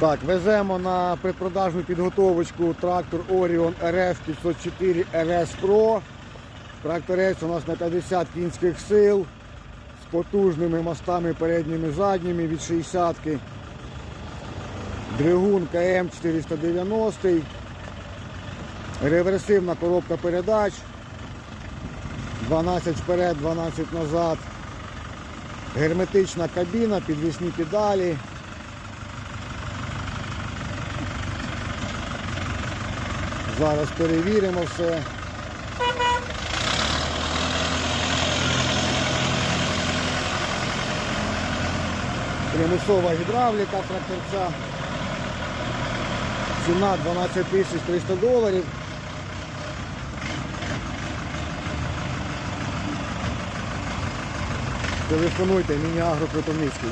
Так, веземо на предпродажну підготовочку трактор Orion RS 504 RS Pro. Тракторець у нас на 50 кінських сил з потужними мостами передніми задніми від 60 -ки. Двигун КМ 490. Реверсивна коробка передач. 12 вперед, 12 назад. Герметична кабіна, підвісні педалі. Зараз перевіримо все. Примусова гідравліка тракторця. Ціна 12 тисяч 300 доларів. Телефонуйте, міні-агро Кропивницький.